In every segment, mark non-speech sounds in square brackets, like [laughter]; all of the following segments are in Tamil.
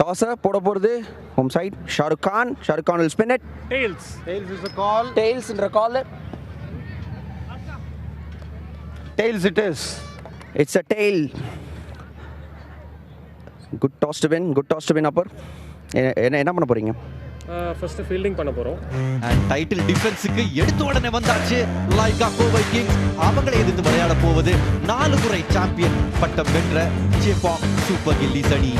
டாஸை போட போகிறது home side Shahrukh Khan Shahrukh Khan spin it. Tails. Tails is the call. டெய்ல்ஸ்ன்ற call Tails it is. It's a tail good toss to win good toss to win Appar என்ன என்ன பண்ண போகிறீங்க ஃபர்ஸ்ட் ஃபீல்டிங் பண்ண போறோம். அண்ட் டைட்டில் டிஃபென்ஸுக்கு எடுத்த உடனே வந்தாச்சு லைகா கோவை கிங்ஸ் அவங்களை எதிர்த்து விளையாட போவது நாலு முறை சாம்பியன் பட்டம் வென்ற ஜேபாக் சூப்பர் கில்லிஸ் அணி.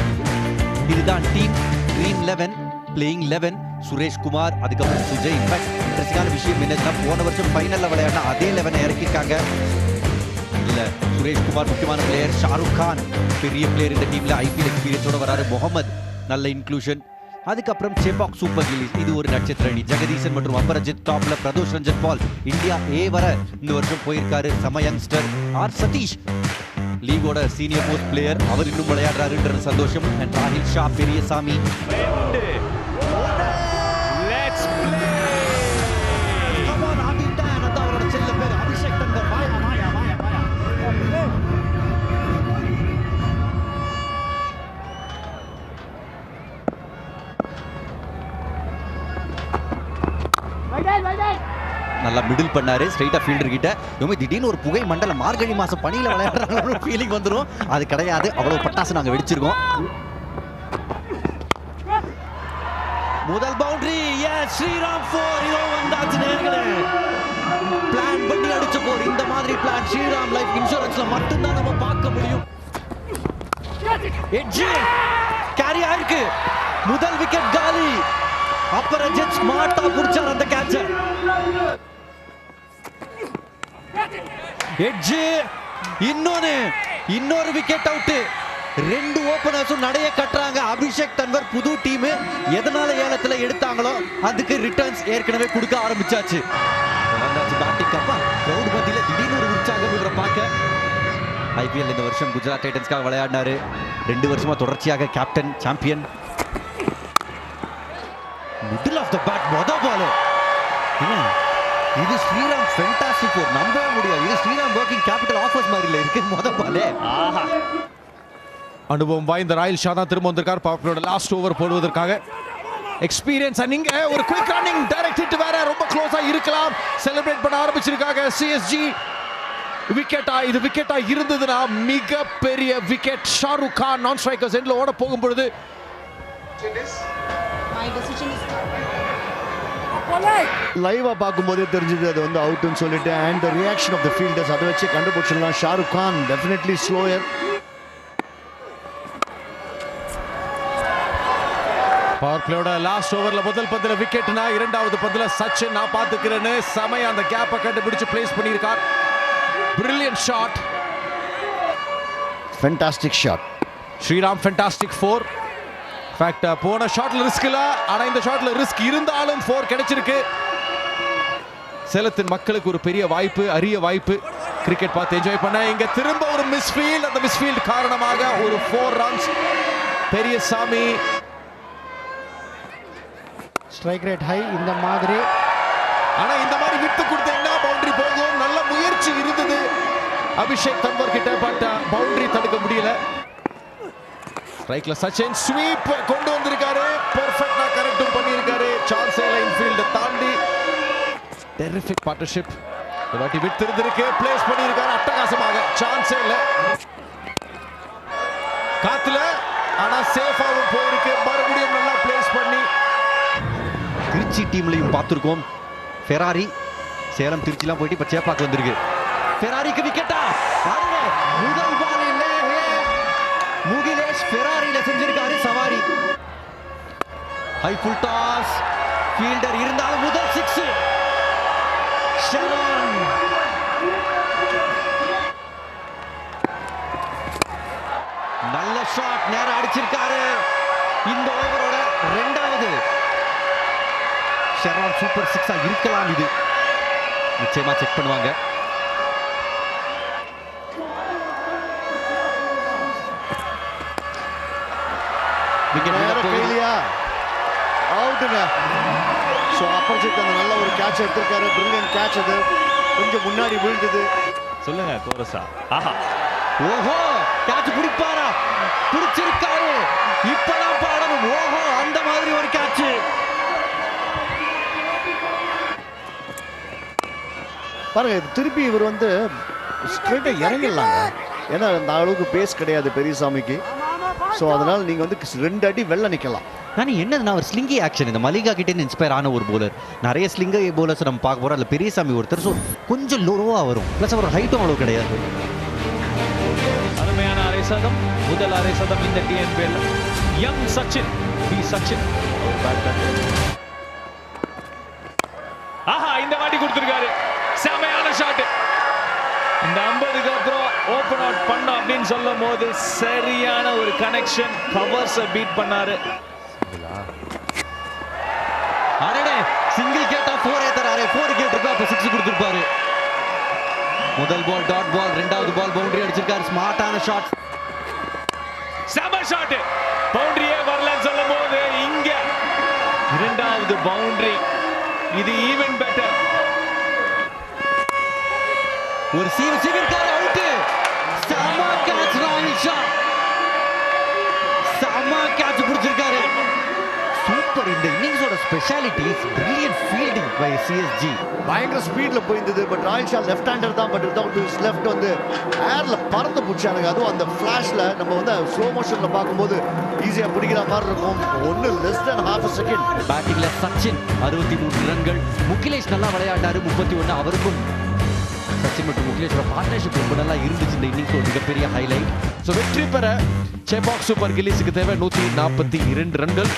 இதுதான் team dream eleven playing eleven Sureshkumar அதுக்கப்புறம் சுஜய் இன்ஃபேக்ட் இன்ட்ரெஸ்டிங்கான விஷயம் என்னன்னா போன வருஷம் ஃபைனல்ல விளையாடின அதே லெவனை இறக்கிருக்காங்க இல்லை சுரேஷ்குமார் முக்கியமான பிளேயர் ஷாருக் கான் பெரிய பிளேயர் இந்த டீமில் ஐபிஎல் எக்ஸ்பீரியன்ஸோட வராரு. முகமது நல்ல இன்க்ளூஷன் அதுக்கப்புறம் செபாக் சூப்பர் கில்லிஸ் இது ஒரு நட்சத்திர அணி. ஜெகதீசன் மற்றும் அபரஜித் டாப்ல பிரதோஷ் ரஞ்சன் பால். இந்தியா ஏ வர இந்த வருஷம் போயிருக்காரு. சம யங்ஸ்டர் ஆர் சதீஷ் லீகோட சீனியர் மோஸ்ட் பிளேயர் அவர் இன்னும் விளையாடுறாருன்ற சந்தோஷம். அண்ட் ராஹில் ஷா பெரியசாமி. மிடில் பண்ணாரு ஸ்ட்ரைட்டா ஃபீல்டர் கிட்ட. இவங்க திடீர்னு ஒரு புகை மண்டல மார்கழி மாசம் பணியில விளையாடுறாங்க ஃபீலிங் வந்துடும் அது கிடையாது. அவ்வளவு பட்டாசு நாங்க வெடிச்சிருக்கோம். முதல் பவுண்டரி எஸ் ஸ்ரீராம் ஃபோர் இதோ வந்தாச்சு நேர்களே. பிளான் பண்ணி அடிச்ச போர் இந்த மாதிரி பிளான் ஸ்ரீராம் லைஃப் இன்சூரன்ஸ்ல மட்டும்தான் நம்ம பார்க்க முடியும். எட்ஜ் கேரி ஆயிருக்கு. முதல் விக்கெட் காலி. அப்பரஜித் ஸ்மார்ட்டா புடிச்சார் அந்த கேட்ச எட்ஜு இன்னொன்னு இன்னொரு விக்கெட் அவுட் ரெண்டு ஓபனர்ஸும் நடைய கட்டுறாங்க. அபிஷேக் தன்வர் புது டீம் எதனால ஏலத்துல எடுத்தாங்களோ அதுக்கு ரிட்டர்ன்ஸ் ஏற்கனவே கொடுக்க ஆரம்பிச்சாச்சு. வந்தாச்சு பேட்டிங் அப்பா கிரவுட் மத்தியில திடீர்னு ஒரு உற்சாகம் இவரை பார்க்க. ஐபிஎல் இந்த வருஷம் குஜராத் டைட்டன்ஸ்க்காக விளையாடினாரு. ரெண்டு வருஷமா தொடர்ச்சியாக captain champion middle of the bat மொத என்ன? இது ஸ்ரீராம் ஃபென்டாஸ்டிக் ஒரு நம்பவே முடியாது. இது ஸ்ரீராம் ஒர்க்கிங் கேபிட்டல் ஆஃபர்ஸ் மாதிரி இல்ல இருக்கு மொத பாலே. ஆஹா. அனுபவம் வாய்ந்த ராயல் ஷா தான் திரும்ப வந்திருக்கார். பாப்பரோட லாஸ்ட் ஓவர் போடுவதற்காக. எக்ஸ்பீரியன்ஸ் நீங்க ஒரு குயிக் ரன்னிங் டைரக்ட் ஹிட் வேற. ரொம்ப க்ளோஸா இருக்கலாம். செலிப்ரேட் பண்ண ஆரம்பிச்சிருக்காங்க. சிஎஸ்ஜி விக்கெட்டா இது விக்கெட்டா இருந்ததுன்னா மிக பெரிய விக்கெட் ஷாருக் கான் நான் ஸ்ட்ரைக்கர்ஸ் எண்ட்ல ஓட போகும் பொழுது My decision is லைவா பார்க்கும்போதே தெரிஞ்சது அது வந்து அவுட்னு சொல்லிட்டு and reaction of the fielders அதை வச்சு கண்டுபிடிச்சிடலாம். Shahrukh Khan definitely slower power பிளேயோட last ஓவர்ல முதல் பந்துல விக்கெட்னா இரண்டாவது பந்துல சச்சின் நான் பாத்துக்கிறேன்னு சமய அந்த கேப்பை கண்டுபிடிச்சு பிளேஸ் பண்ணியிருக்கார். Brilliant shot fantastic shot Sriram fantastic four fact போன ஷாட்ல ரிஸ்க் இல்ல ஆனா இந்த ஷாட்ல ரிஸ்க் இருந்தாலும் ஃபோர் கிடைச்சிருக்கு. சேலத்தின் மக்களுக்கு ஒரு பெரிய வாய்ப்பு அரிய வாய்ப்பு. கிரிக்கெட் பார்த்து என்ஜாய் பண்ண. இங்க திரும்ப ஒரு மிஸ்ஃபீல்ட் அந்த மிஸ்ஃபீல்ட் காரணமாக ஒரு four runs Periyasamy. Strike rate high இந்த மாதிரி. ஆனா இந்த மாதிரி விட்டு கொடுத்தீங்கன்னா பவுண்டரி போகும். நல்ல முயற்சி இருந்தது. அபிஷேக் தன்வர் கிட்ட பட் பவுண்டரி தடுக்க முடியல. ஸ்ட்ரைக்ல சச்சின் ஸ்வீப் கொண்டு வந்திருக்காரு. பெர்ஃபெக்ட்டா கரெக்டும் பண்ணியிருக்காரு. சான்ஸ் லைன் ஃபீல்ட தாண்டி டெரிஃபிக் பார்ட்னர்ஷிப் இந்த வாட்டி விட்டு இருந்திருக்கு. பிளேஸ் பண்ணியிருக்காரு அட்டகாசமாக. சான்ஸே இல்லை. காத்துல ஆனா சேஃபாவும் போயிருக்கு. மறுபடியும் நல்லா பிளேஸ் பண்ணி திருச்சி டீம்லையும் பார்த்துருக்கோம். ஃபெராரி சேலம் திருச்சிலாம் போயிட்டு இப்போ சேப்பாக்கு வந்திருக்கு. ஃபெராரிக்கு விக்கெட்டா முதல் பாலில் முகிலேஷ் ஃபெராரியில செஞ்சிருக்காரு சவாரி. ஹை ஃபுல் டாஸ் ஃபீல்டர் இருந்தாலும் முதல் சிக்ஸ் ஷரான் நல்ல ஷாட் நேரம் அடிச்சிருக்காரு. இந்த ஓவரோட ரெண்டாவது. ஷெரான் சூப்பர் சிக்ஸா இருக்கலாம் இது. நிச்சயமா செக் பண்ணுவாங்க. அவுட்டுங்க ஸோ அப்பர்ஜித் அந்த நல்ல ஒரு கேட்ச் எடுத்திருக்காரு. பிரில்லியன் கேட்ச் அது. கொஞ்சம் முன்னாடி விழுந்தது. சொல்லுங்க கோரஸா ஆஹா. ஓஹோ! கேட்ச் பிடி பிடிப்பாரா? பிடிச்சிருக்காரு. இப்பதான் பாடணும். ஓஹோ அந்த மாதிரி ஒரு கேட்ச் பாருங்க திருப்பி இவர் வந்து ஸ்ட்ரெயிட்டா இறங்கிடலாங்க. ஏன்னா அந்த அளவுக்கு பேஸ் கிடையாது பெரியசாமிக்கு. ஸோ அதனால நீங்க வந்து ரெண்டு அடி வெளில நிக்கலாம். நான் என்னதுன்னா ஒரு ஸ்லிங்கி ஆக்ஷன் இந்த மலிகா கிட்டே இன்ஸ்பயர் ஆன ஒரு போலர் நிறைய ஸ்லிங்கி போலர்ஸ் நம்ம பார்க்க போறோம். அதில் பெரியசாமி ஒருத்தர். ஸோ கொஞ்சம் லோவாக வரும். ப்ளஸ் அவர் ஹைட்டும் அவ்வளோ கிடையாது. அருமையான அரை சதம். முதல் அரை சதம் இந்த TNPL young Sachin B Sachin open out பண்ணோம் அப்படின்னு சொல்லும் போது சரியான ஒரு கனெக்ஷன் கவர்ஸை பீட் பண்ணாரு. அடடே சிங்கிள் கேட்டா ஃபோர் ஏத்தராரு ஃபோர் கேட்டிருப்பா அப்போ சிக்ஸ் கொடுத்துருப்பாரு. முதல் பால் டாட் பால் ரெண்டாவது பால் பவுண்டரி அடிச்சிருக்காரு. ஸ்மார்ட்டான ஷாட் செம ஷாட் பவுண்டரியே வரலன்னு சொல்லும் போது இங்க இரண்டாவது பவுண்டரி இது ஈவன் பெட்டர் ஒரு சீவிருக்காரு. அவுட் செம கேட்ச் ராகுல் ஷா செம கேட்ச் பிடிச்சிருக்காரு. சூப்பர் இந்த இன்னிங்ஸோட speciality brilliant fielding by CSG பயங்கர ஸ்பீட்ல போயிருந்தது but Royal Shah left hander தான் பட் வித்தவுட் ஹிஸ் லெஃப்ட் வந்து ஏர்ல பறந்து பிடிச்சானுங்க. அதுவும் அந்த ஃபிளாஷ்ல நம்ம வந்து ஸ்லோ மோஷன்ல பார்க்கும்போது ஈஸியா பிடிக்கிற மாதிரி இருக்கும். ஒன்னு லெஸ் தென் ஹாஃப் செகண்ட் பேட்டிங்ல சச்சின் அறுபத்தி மூன்று ரன்கள். முகிலேஷ் நல்லா விளையாண்டாரு முப்பத்தி ஒன்று அவருக்கும். சச்சின் மற்றும் முகிலேஷோட பார்ட்னர்ஷிப் ரொம்ப நல்லா இருந்துச்சு இந்த இன்னிங்ஸோட மிகப்பெரிய ஹைலைட் ஸோ வெற்றி பெற செபாக் சூப்பர் கில்லிஸுக்கு தேவை நூற்றி நாற்பத்தி இரண்டு ரன்கள்.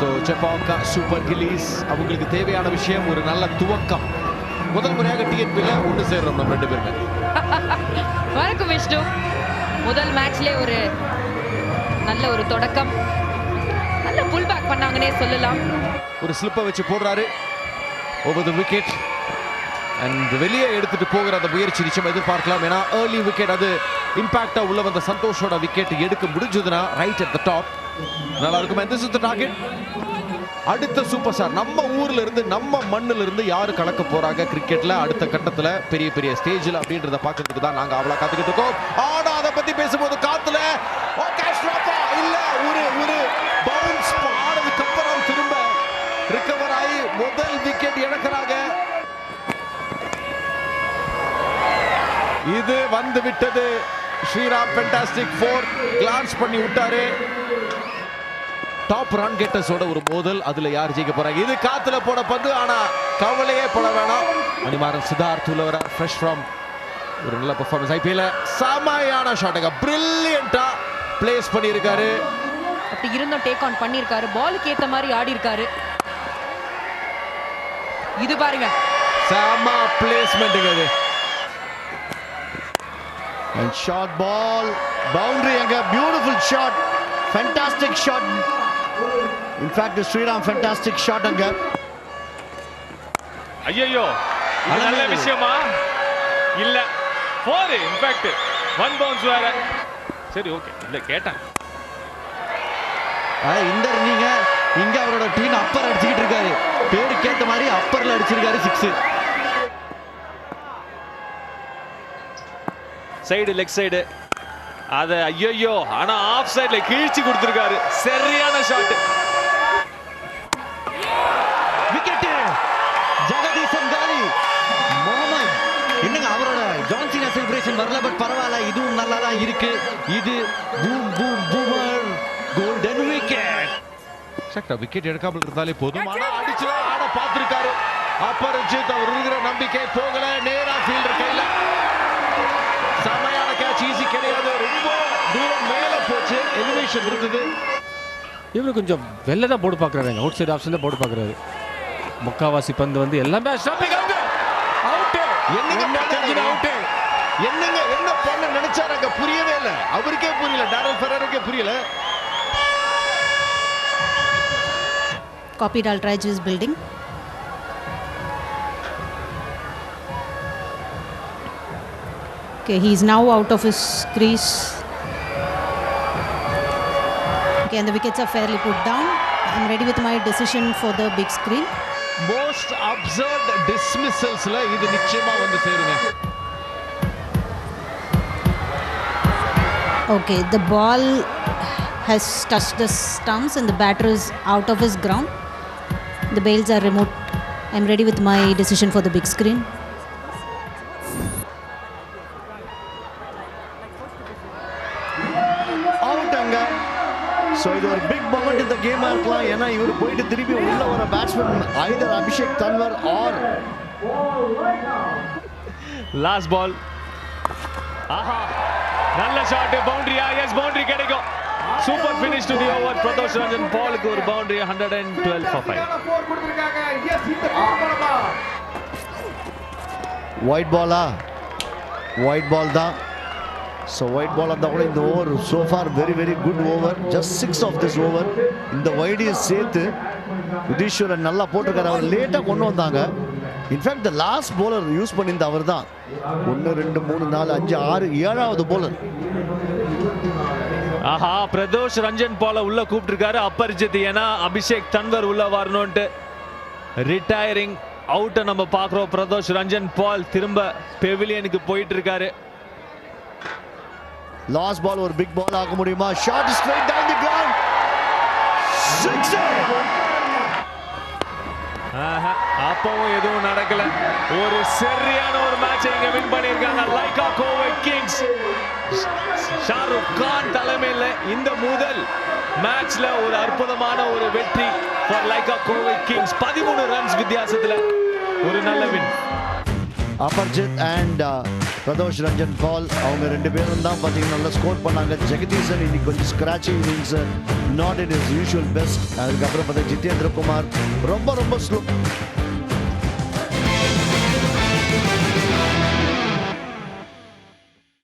ஸோ செபாக் சூப்பர் கில்லிஸ் அவங்களுக்கு தேவையான விஷயம் ஒரு நல்ல துவக்கம். முதல் முறையாக டிஎன்பியில் ஒன்று சேர்றோம் நம்ம ரெண்டு பேருமே. [laughs] வணக்கம் விஷ்ணு. முதல் மேட்ச்லேயே ஒரு நல்ல ஒரு தொடக்கம். நல்ல புல் பேக் பண்ணாங்கன்னே சொல்லலாம். ஒரு ஸ்லிப்பை வச்சு போடுறாரு. ஓவர் த விக்கெட் அண்ட் வெளியே எடுத்துட்டு போகிற அந்த முயற்சி நிச்சயம் எதிர்பார்க்கலாம். ஏன்னா ஏர்லி விக்கெட் அது இம்பாக்டா உள்ள வந்த சந்தோஷோட விக்கெட் எடுக்க முடிஞ்சதுன்னா ரைட் அட் த டாப் நல்லா இருக்கும்? எந்த சுத்த டார்கெட் அடுத்த சூப்பர் ஸ்டார் நம்ம ஊர்ல இருந்து நம்ம மண்ணுல இருந்து யாரு கலக்க போறாங்க கிரிக்கெட்ல அடுத்த கட்டத்துல பெரிய பெரிய ஸ்டேஜ்ல அப்படின்றத பாக்குறதுக்கு தான் நாங்க அவ்வளவு காத்துக்கிட்டு இருக்கோம். ஆனா அதை பத்தி பேசும்போது காத்துல இல்ல ஒரு ஒரு பவுன்ஸ் ஆனதுக்கு அப்புறம் திரும்ப ரிகவர் ஆகி முதல் விக்கெட் இழக்கிறாங்க. இது வந்து விட்டது ஸ்ரீராம் ஃபென்டாஸ்டிக் ஃபோர் கிளான்ஸ் பண்ணி விட்டாரு. டாப் ரன் கெட்டர்ஸோட ஒரு மோதல். அதுல யார் ஜெயிக்க போறாங்க இது காத்துல போன பந்து. ஆனா கவலையே பட வேணாம். மணிமாறன் சித்தார்த் உள்ள வர ஃப்ரெஷ் ஃப்ரம் ஒரு நல்ல பெர்ஃபார்மன்ஸ் ஐபிஎல்ல செமையான ஷாட்டுங்க பிரில்லியண்டா பிளேஸ் பண்ணியிருக்காரு. அப்படி இருந்தும் டேக் ஆன் பண்ணியிருக்காரு. பாலுக்கு ஏத்த மாதிரி ஆடி இருக்காரு இது பாருங்க. செம பிளேஸ்மெண்ட்டுங்க அது அண்ட் ஷார்ட் பால் பவுண்டரி அங்க beautiful shot fantastic shot in fact Sriram fantastic shot அங்க ஐயோ இது நல்ல விஷயமா? இல்ல. போர் இன்ஃபேக்ட் ஒன் பவுன்ஸ் வேற. சரி ஓகே இல்ல கேட்டேன் இந்த நீங்க இங்க அவரோட டீம் அப்பர் அடிச்சுக்கிட்டு இருக்காரு. பேருக்கு ஏத்த மாதிரி அப்பர்ல அடிச்சிருக்காரு சிக்ஸ் சைடு லெக் சைடு அத ஐயோ ஆனா ஆஃப் சைடுல கிழிச்சு கொடுத்திருக்காரு. சரியான ஷாட் விக்கெட் ஜெகதீசன் காலி. முகமது. என்னங்க அவரோட ஜான்சினா செலிப்ரேஷன் வரல பட் பரவாயில்ல இதுவும் நல்லா தான் இருக்கு. இது boom boom boomer golden wicket wicket எடுக்காமல் இருந்தாலே போதும். ஆனா அடிச்சு ஆட பார்த்திருக்காரு. அப்பரிச்சித் அவர் இருக்கிற நம்பிக்கை போகல. நேரா ஃபீல்டர் கையில செமையான கேட்ச் ஈஸி கிடையாது ரொம்ப தூரம் மேல போச்சு எலிவேஷன் இருந்தது. இவரு கொஞ்சம் வெளில தான் போட்டு பார்க்குறாருங்க அவுட் சைடு ஆப்ஷன் தான் போட்டு பார்க்குறாரு. முக்காவாசி பந்து வந்து எல்லாமே ஸ்டாப்பிங் அவுட் அவுட் என்னங்க? அவுட் என்ன பண்ண நினைச்சாரு? அங்க புரியவே இல்ல. அவருக்கே புரியல. டேரல் ஃபெரருக்கே புரியல. Copied Altrage is building. Okay, he's now out of his crease. Okay, and the wickets are fairly put down. I'm ready with my decision for the big screen. Most absurd டிஸ்மிசல்ஸ்ல இது நிச்சயமா வந்து சேருங்க Okay, the ball has touched the stumps and the batter is out of his ground. The bails are removed. I'm ready with my decision for the big screen. கேமாக இருக்கலாம். ஏன்னா இவர் போயிட்டு திருப்பி உள்ள வர batsman either Abhishek Tanwar or last ball ஆஹா. நல்ல ஷாட் பவுண்டரியா எஸ் பவுண்டரி கிடைக்கும். Super finish to the over Pradosh Ranjan பாலுக்கு ஒரு boundary hundred and twelve for five white Bala white ball தான். ஸோ ஒயிட் பால் இருந்தால் கூட இந்த over so far very very good over just six of this over இந்த ஒய்டையும் சேர்த்து யுதீஸ்வரன் நல்லா போட்டிருக்காரு. அவர் லேட்டாக கொண்டு வந்தாங்க. In fact the last bowler use பண்ணியிருந்த அவர் தான். ஒன்று ரெண்டு மூணு நாலு அஞ்சு ஆறு ஏழாவது போலர் ஆஹா பிரதோஷ் ரஞ்சன் பால உள்ள கூப்பிட்டிருக்காரு. அப்பரிஜித் ஏன்னா அபிஷேக் தன்வர் உள்ள வரணும்ட்டு ரிட்டையரிங் அவுட்டை நம்ம பார்க்குறோம். பிரதோஷ் ரஞ்சன் பால் திரும்ப பெவிலியனுக்கு போயிட்டு இருக்காரு லாஸ்ட் பால் ஒரு பிக் பால் ஆக முடியுமா short straight down the ground sixer ஆஹா, அப்பவும் எதுவும் நடக்கல. ஒரு சரியான ஒரு மேட்ச் இங்க வின் பண்ணிருக்காங்க லைகா கோவை கிங்ஸ் ஷாருக் கான் தலைமையில் இந்த முதல் மேட்ச்ல ஒரு அற்புதமான ஒரு வெற்றி ஃபார் லைகா கோவை கிங்ஸ் பதிமூணு ரன்ஸ் வித்தியாசத்துல ஒரு நல்ல வின் அபர்ஜித் அண்ட் பிரதோஷ் ரஞ்சன் பால் அவங்க ரெண்டு பேரும் தான் பார்த்தீங்கன்னா நல்லா ஸ்கோர் பண்ணாங்க. ஜெகதீசன் இன்னைக்கு கொஞ்சம் scratching innings not in is usual best அதுக்கப்புறம் பார்த்தா ஜிதேந்திர குமார். ரொம்ப ரொம்ப ஸ்லோ